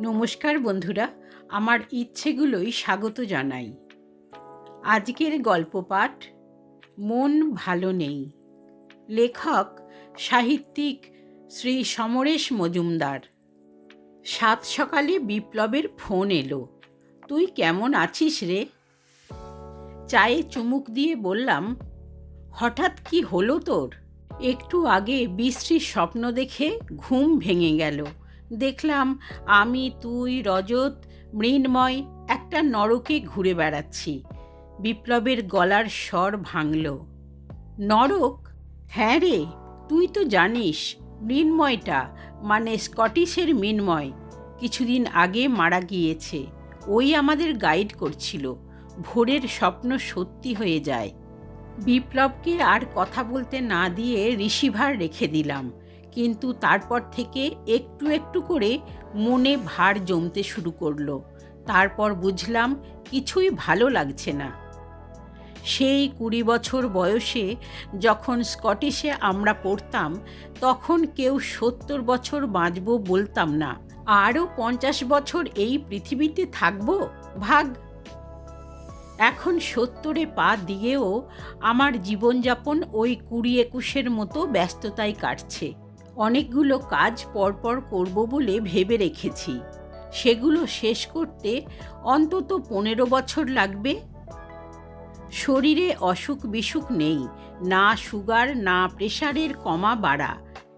নমস্কার বন্ধুরা, আমার ইচ্ছেগুলোই স্বাগত জানাই। আজকের গল্প পাঠ মন ভালো নেই। লেখক, সাহিত্যিক শ্রী সমরেশ মজুমদার। সাত সকালে বিপ্লবের ফোন এলো, তুই কেমন আছিস রে? চায়ে চুমুক দিয়ে বললাম, হঠাৎ কি হলো তোর? একটু আগে বিশ্রীর স্বপ্ন দেখে ঘুম ভেঙে গেল। দেখলাম আমি, তুই, রজত, মৃন্ময় একটা নরকে ঘুরে বেড়াচ্ছি। বিপ্লবের গলার স্বর ভাঙল। নরক? হ্যাঁ রে, তুই তো জানিস, মৃন্ময়টা মানে স্কটিশের মৃন্ময়, কিছুদিন আগে মারা গিয়েছে। ওই আমাদের গাইড করছিল, ভোরের স্বপ্ন সত্যি হয়ে যায়। বিপ্লবকে আর কথা বলতে না দিয়ে রিসিভার রেখে দিলাম। কিন্তু তারপর থেকে একটু একটু করে মনে ভার জমতে শুরু করল। তারপর বুঝলাম কিছুই ভালো লাগছে না। সেই কুড়ি বছর বয়সে যখন স্কটিশে আমরা পড়তাম, তখন কেউ সত্তর বছর বাঁচব বলতাম না। আরও পঞ্চাশ বছর এই পৃথিবীতে থাকব? ভাগ। এখন সত্তরে পা দিয়েও আমার জীবনযাপন ওই কুড়ি একুশের মতো ব্যস্ততায় কাটছে। অনেকগুলো কাজ পরপর করব বলে ভেবে রেখেছি। সেগুলো শেষ করতে অন্তত পনেরো বছর লাগবে। শরীরে অসুখ বিসুখ নেই, না সুগার, না প্রেশারের কমা বাড়া।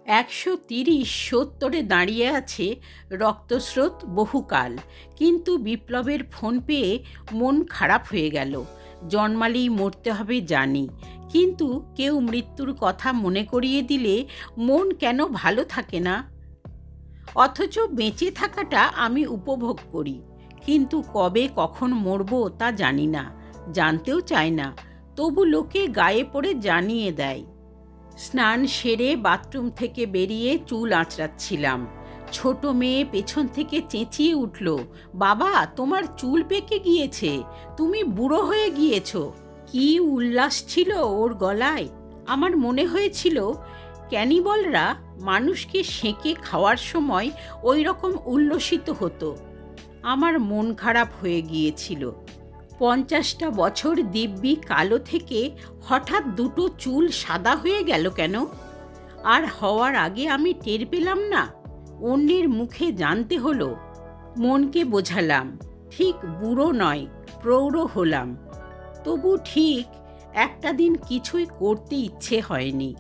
একশো তিরিশ সত্তরে দাঁড়িয়ে আছে রক্তস্রোত বহুকাল, কিন্তু বিপ্লবের ফোন পেয়ে মন খারাপ হয়ে গেল। জন্মালেই মরতে হবে জানি। কিন্তু কেউ মৃত্যুর কথা মনে করিয়ে দিলে মন কেন ভালো থাকে না? অথচ বেঁচে থাকাটা আমি উপভোগ করি। কিন্তু কবে কখন মরব তা জানি না, জানতেও চায় না। তবু লোকে গায়ে পড়ে জানিয়ে দেয়। স্নান সেরে বাথরুম থেকে বেরিয়ে চুল আঁচড়াচ্ছিলাম। ছোট মেয়ে পেছন থেকে চেঁচিয়ে উঠল, বাবা, তোমার চুল পেকে গিয়েছে, তুমি বুড়ো হয়ে গিয়েছো, কি উল্লাস ছিল ওর গলায়। আমার মনে হয়েছিল ক্যানিবলরা মানুষকে সেঁকে খাওয়ার সময় ওই রকম উল্লসিত হতো। আমার মন খারাপ হয়ে গিয়েছিল। পঞ্চাশটা বছর দিব্যি কালো থেকে হঠাৎ দুটো চুল সাদা হয়ে গেল কেন? আর হওয়ার আগে আমি টের পেলাম না। অন্যের মুখে জানতে হলো, মনকে বোঝালাম, ঠিক বুড়ো নয়, প্রৌঢ় হলাম। তবু ঠিক একটা দিন কিছুই করতে ইচ্ছে হয়নি।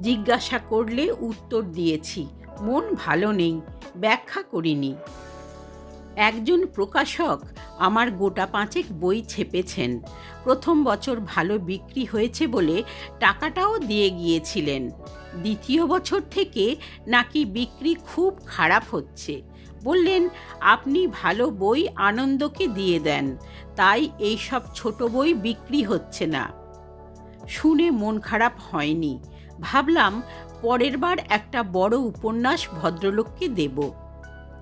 জিজ্ঞাসা করলে উত্তর দিয়েছি, মন ভালো নেই, ব্যাখ্যা করিনি। একজন প্রকাশক আমার গোটা পাঁচেক বই ছেপেছেন। প্রথম বছর ভালো বিক্রি হয়েছে বলে টাকাটাও দিয়ে গিয়েছিলেন। দ্বিতীয় বছর থেকে নাকি বিক্রি খুব খারাপ হচ্ছে। বললেন, আপনি ভালো বই আনন্দকে দিয়ে দেন, তাই এই সব ছোট বই বিক্রি হচ্ছে না। শুনে মন খারাপ হয়নি। ভাবলাম, পরের বার একটা বড় উপন্যাস ভদ্রলোককে দেব।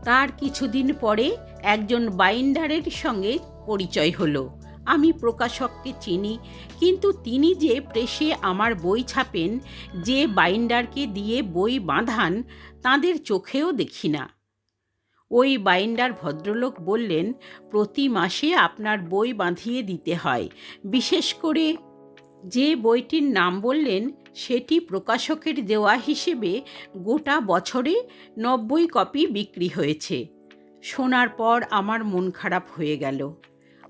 তার কিছুদিন পরে একজন বাইন্ডারের সঙ্গে পরিচয় হলো। আমি প্রকাশককে চিনি, কিন্তু তিনি যে প্রেসে আমার বই ছাপেন, যে বাইন্ডারকে দিয়ে বই বাঁধান, তাদের চোখেও দেখি না। ওই বাইন্ডার ভদ্রলোক বললেন, প্রতি মাসে আপনার বই বাঁধিয়ে দিতে হয়, বিশেষ করে যে বইটির নাম বললেন, সেটি প্রকাশকের দেওয়া হিসেবে গোটা বছরে নব্বই কপি বিক্রি হয়েছে। শোনার পর আমার মন খারাপ হয়ে গেল।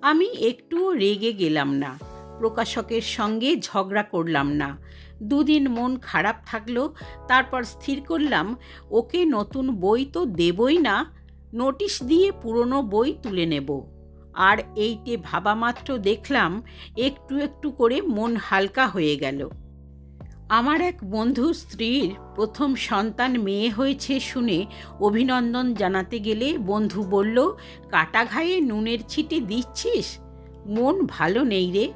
আমি একটুও রেগে গেলাম না। প্রকাশকের সঙ্গে ঝগড়া করলাম না। দুদিন মন খারাপ থাকল, তারপর স্থির করলাম, ওকে নতুন বই তো দেবই না, নোটিশ দিয়ে পুরনো বই তুলে নেব। আর এইটে ভাবা মাত্র দেখলাম একটু একটু করে মন হালকা হয়ে গেল। আমার এক বন্ধু স্ত্রীর প্রথম সন্তান মেয়ে হয়েছে শুনে অভিনন্দন জানাতে গেলে বন্ধু বলল, কাটা ঘায়ে নুনের ছিটে দিচ্ছিস? মন ভালো নেই রে।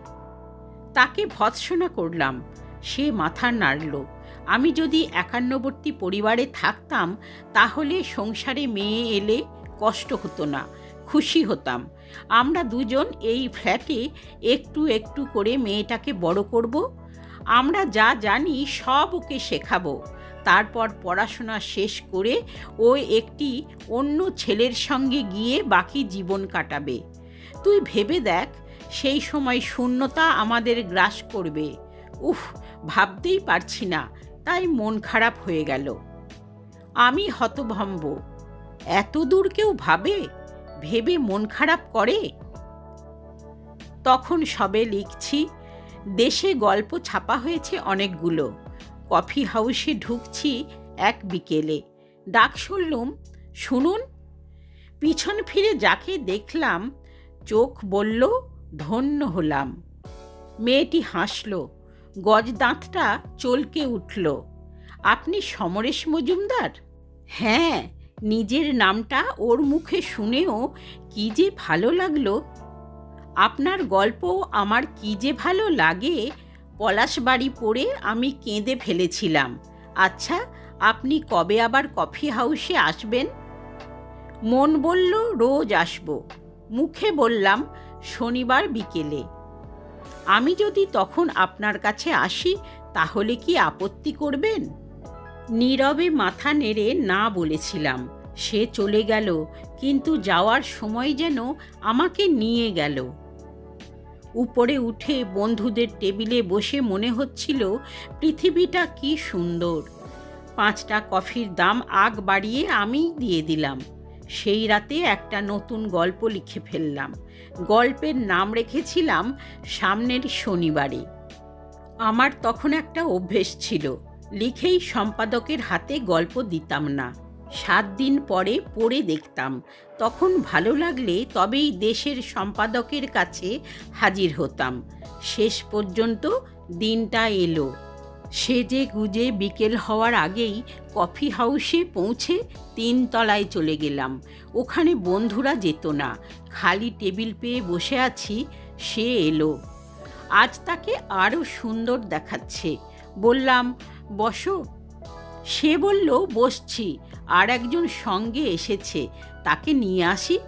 তাকে ভৎসনা করলাম। সে মাথা নাড়ল। আমি যদি একান্নবর্তী পরিবারে থাকতাম, তাহলে সংসারে মেয়ে এলে কষ্ট হতো না। খুশি হতাম। আমরা দুজন এই ফ্ল্যাটে একটু একটু করে মেয়েটাকে বড় করব। আমরা যা জানি সব ওকে শেখাবো। তারপর পড়াশোনা শেষ করে ও একটি অন্য ছেলের সঙ্গে গিয়ে বাকি জীবন কাটাবে। তুই ভেবে দেখ, সেই সময় শূন্যতা আমাদের গ্রাস করবে। উফ, ভাবতেই পারছি না, তাই মন খারাপ হয়ে গেল। আমি হতভম্ব। এত দূর কেউ ভাবে? ভেবে মন খারাপ করে? তখন সবে লিখছি, দেশে গল্প ছাপা হয়েছে অনেকগুলো। কফি হাউসে ঢুকছি এক বিকেলে। ডাক শুনলুম, শুনুন। পিছন ফিরে যাকে দেখলাম, চোখ বলল, ধন্য হলাম। মেয়েটি হাসল গজ দাঁতটা চলকে উঠল, আপনি সমরেশ মজুমদার? হ্যাঁ। নিজের নামটা ওর মুখে শুনেও কি যে ভালো লাগল। আপনার গল্প আমার কি যে ভালো লাগে পলাশবাড়ি পড়ে আমি কেঁদে ফেলেছিলাম। আচ্ছা আপনি কবে আবার কফি হাউসে আসবেন? মন বলল, রোজ আসব। মুখে বললাম, শনিবার বিকেলে। আমি যদি তখন আপনার কাছে আসি, তাহলে কি আপত্তি করবেন? নীরবে মাথা নেড়ে না বলেছিলাম। সে চলে গেল, কিন্তু যাওয়ার সময় যেন আমাকে নিয়ে গেল। উপরে উঠে বন্ধুদের টেবিলে বসে মনে হচ্ছিল, পৃথিবীটা কি সুন্দর। পাঁচটা কফির দাম আগ বাড়িয়ে আমি দিয়ে দিলাম। সেই রাতে একটা নতুন গল্প লিখে ফেললাম। গল্পের নাম রেখেছিলাম, সামনের শনিবারে। আমার তখন একটা অভ্যেস ছিল। লিখেই সম্পাদকের হাতে গল্প দিতাম না। সাত দিন পরে পড়ে দেখতাম। তখন ভালো লাগলে তবেই দেশের সম্পাদকের কাছে হাজির হতাম। শেষ পর্যন্ত দিনটা এলো। সেজে গুজে বিকেল হওয়ার আগেই কফি হাউসে পৌঁছে তিনতলায় চলে গেলাম। ওখানে বন্ধুরা যেত না। খালি টেবিল পেয়ে বসে আছি, সে এলো। আজ তাকে আরও সুন্দর দেখাচ্ছে। বললাম বসো। সে বলল, বসছি। আর একজন সঙ্গে এসেছে। তাকে নিয়ে আসি?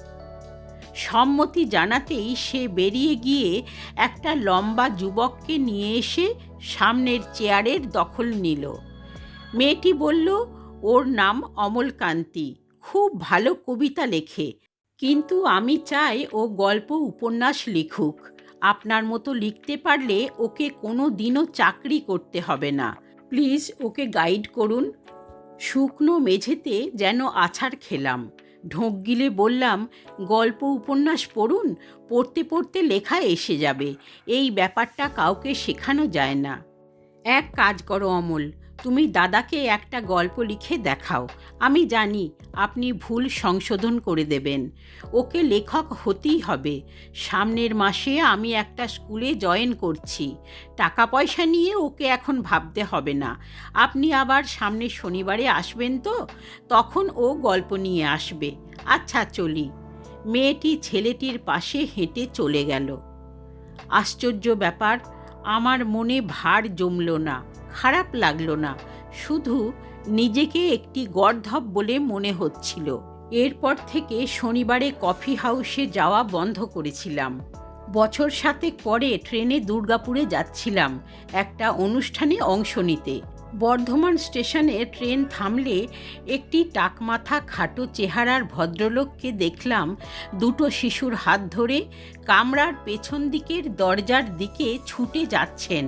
সম্মতি জানাতেই সে বেরিয়ে গিয়ে একটা লম্বা যুবককে নিয়ে এসে সামনের চেয়ারের দখল নিল। মেয়েটি বলল, ওর নাম অমলকান্তি। খুব ভালো কবিতা লেখে। কিন্তু আমি চাই ও গল্প উপন্যাস লিখুক। আপনার মতো লিখতে পারলে ওকে কোনো দিনও চাকরি করতে হবে না। প্লিজ ওকে গাইড করুন। শুকনো মেঝেতে যেন আছাড় খেলাম। ঢোঁক গিলে বললাম, গল্প উপন্যাস পড়ুন, পড়তে পড়তে লেখা এসে যাবে। এই ব্যাপারটা কাউকে শেখানো যায় না। এক কাজ করো অমল তুমি দাদাকে একটা গল্প লিখে দেখাও। আমি জানি আপনি ভুল সংশোধন করে দেবেন। ওকে লেখক হতেই হবে। সামনের মাসে আমি একটা স্কুলে জয়েন করছি। টাকা পয়সা নিয়ে ওকে এখন ভাবতে হবে না। আপনি আবার সামনের শনিবারে আসবেন তো? তখন ও গল্প নিয়ে আসবে। আচ্ছা চলি। মেয়েটি ছেলেটির পাশে হেঁটে চলে গেল। আশ্চর্য ব্যাপার, আমার মনে ভার জমল না। খারাপ লাগল না। শুধু নিজেকে একটি গর্ধব বলে মনে হচ্ছিল। এরপর থেকে শনিবারে কফি হাউসে যাওয়া বন্ধ করেছিলাম। বছর সাতেক পরে ট্রেনে দুর্গাপুরে যাচ্ছিলাম একটা অনুষ্ঠানে অংশ নিতে। বর্ধমান স্টেশনে ট্রেন থামলে একটি টাকমাথা খাটো চেহারার ভদ্রলোককে দেখলাম দুটো শিশুর হাত ধরে কামরার পেছন দিকের দরজার দিকে ছুটে যাচ্ছেন।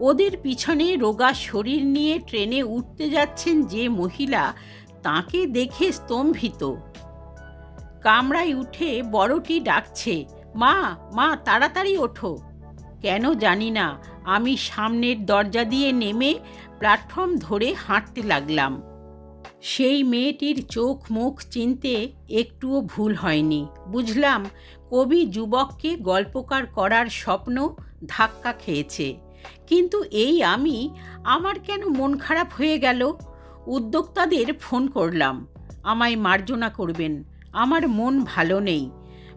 ওদের পিছনে রোগা শরীর নিয়ে ট্রেনে উঠতে যাচ্ছেন যে মহিলা, তাকে দেখে স্তম্ভিত। কামরায় উঠে বড়টি ডাকছে, মা মা, তাড়াতাড়ি ওঠো। কেন জানি না, আমি সামনের দরজা দিয়ে নেমে প্ল্যাটফর্ম ধরে হাঁটতে লাগলাম। সেই মেয়েটির চোখ মুখ চিনতে একটুও ভুল হয়নি। বুঝলাম, কবি যুবককে গল্পকার করার স্বপ্ন ধাক্কা খেয়েছে। কিন্তু এই আমি আমার কেন মন খারাপ হয়ে গেল? উদ্যোক্তাদের ফোন করলাম। আমায় মার্জনা করবেন। আমার মন ভালো নেই।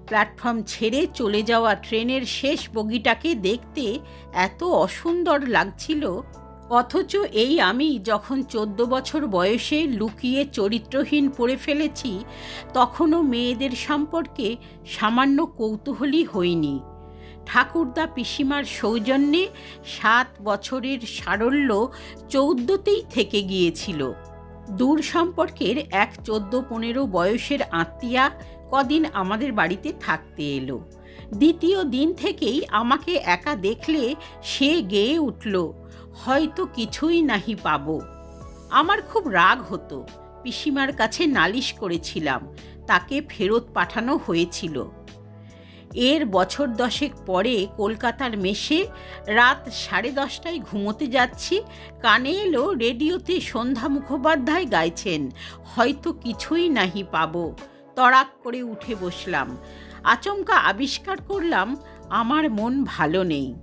প্ল্যাটফর্ম ছেড়ে চলে যাওয়া ট্রেনের শেষ বগিটাকে দেখতে এত অসুন্দর লাগছিল। অথচ এই আমি যখন চোদ্দ বছর বয়সে লুকিয়ে চরিত্রহীন পড়ে ফেলেছি, তখনও মেয়েদের সম্পর্কে সামান্য কৌতূহলী হইনি ঠাকুরদা পিসিমার সৌজন্যে সাত বছরের সারল্য চৌদ্দতেই থেকে গিয়েছিল। দূর সম্পর্কের এক চোদ্দ পনেরো বয়সের আত্মীয়া কদিন আমাদের বাড়িতে থাকতে এলো। দ্বিতীয় দিন থেকেই আমাকে একা দেখলে সে গেয়ে উঠল, হয়তো কিছুই নাহি পাবো। আমার খুব রাগ হতো। পিসিমার কাছে নালিশ করেছিলাম, তাকে ফেরত পাঠানো হয়েছিল। এর বছর দশেক পরে কলকাতার মেশে রাত সাড়ে দশটায় ঘুমোতে যাচ্ছি, কানে এলো রেডিওতে সন্ধ্যা মুখোপাধ্যায় গাইছেন, হয়তো কিছুই নাহি পাবো। তড়াক করে উঠে বসলাম। আচমকা আবিষ্কার করলাম, আমার মন ভালো নেই।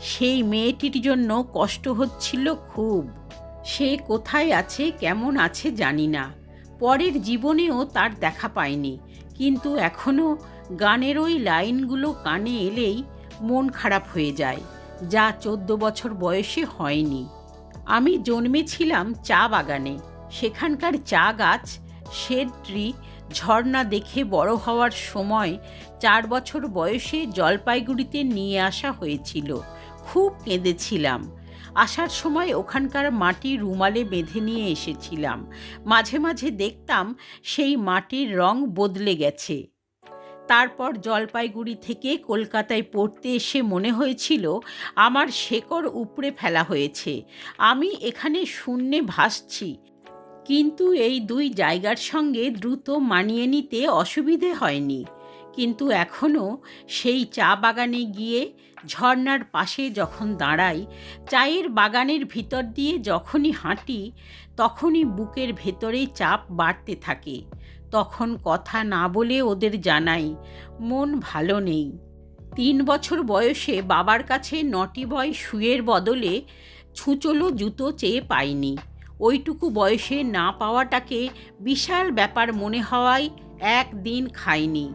সেই মেয়েটির জন্য কষ্ট হচ্ছিল খুব। সে কোথায় আছে, কেমন আছে জানি না। পরের জীবনেও তার দেখা পায়নি কিন্তু এখনও গানের ওই লাইনগুলো কানে এলেই মন খারাপ হয়ে যায়, যা চোদ্দ বছর বয়সে হয়নি। আমি জন্মেছিলাম চা বাগানে। সেখানকার চা গাছ, শেড ট্রি, ঝর্ণা দেখে বড় হওয়ার সময় চার বছর বয়সে জলপাইগুড়িতে নিয়ে আসা হয়েছিল। খুব কেঁদেছিলাম। আসার সময় ওখানকার মাটি রুমালে বেঁধে নিয়ে এসেছিলাম। মাঝে মাঝে দেখতাম সেই মাটির রং বদলে গেছে। তারপর জলপাইগুড়ি থেকে কলকাতায় পড়তে এসে মনে হয়েছিল, আমার শেকড় উপড়ে ফেলা হয়েছে। আমি এখানে শূন্যে ভাসছি। কিন্তু এই দুই জায়গার সঙ্গে দ্রুত মানিয়ে নিতে অসুবিধে হয়নি। কিন্তু এখনও সেই চা বাগানে গিয়ে ঝর্নার পাশে যখন দাঁড়াই, চায়ের বাগানের ভিতর দিয়ে যখনই হাঁটি, তখনই বুকের ভেতরে চাপ বাড়তে থাকে। তখন কথা না বলে ওদের জানাই, মন ভালো নেই। তিন বছর বয়সে বাবার কাছে নটি বয় শুয়ের বদলে ছুঁচলো জুতো চেয়ে পাইনি ওইটুকু বয়সে না পাওয়াটাকে বিশাল ব্যাপার মনে হওয়ায় একদিন খাইনি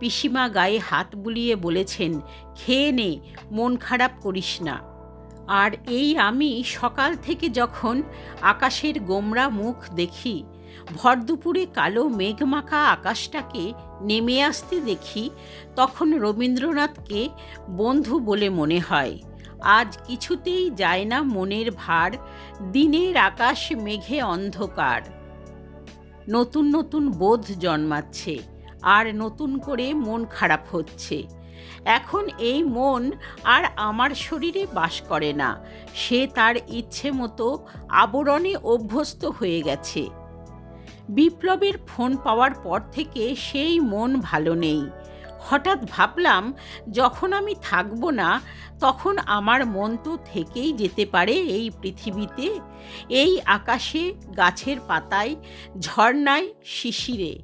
পিসিমা গায়ে হাত বুলিয়ে বলেছেন, খেয়ে নে, মন খারাপ করিস না। আর এই আমি সকাল থেকে যখন আকাশের গোমরা মুখ দেখি ভর দুপুরে কালো মেঘমাখা আকাশটাকে নেমে আসতে দেখি তখন রবীন্দ্রনাথকে বন্ধু বলে মনে হয়। আজ কিছুতেই যায় না মনের ভার, দিনের আকাশ মেঘে অন্ধকার। নতুন নতুন বোধ জন্মাচ্ছে, আর নতুন করে মন খারাপ হচ্ছে। এখন এই মন আর আমার শরীরে বাস করে না, সে তার ইচ্ছে মতো আবরণে অভ্যস্ত হয়ে গেছে। বিপ্লবের ফোন পাওয়ার পর থেকে সেই মন ভালো নেই। হঠাৎ ভাবলাম, যখন আমি থাকব না, তখন আমার মন তো থেকেই যেতে পারে এই পৃথিবীতে। এই আকাশে, গাছের পাতায়, ঝর্ণায়, শিশিরে।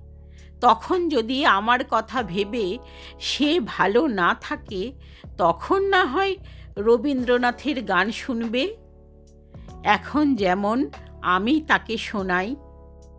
তখন যদি আমার কথা ভেবে সে ভালো না থাকে, তখন না হয় রবীন্দ্রনাথের গান শুনবে? এখন যেমন আমি তাকে শোনাই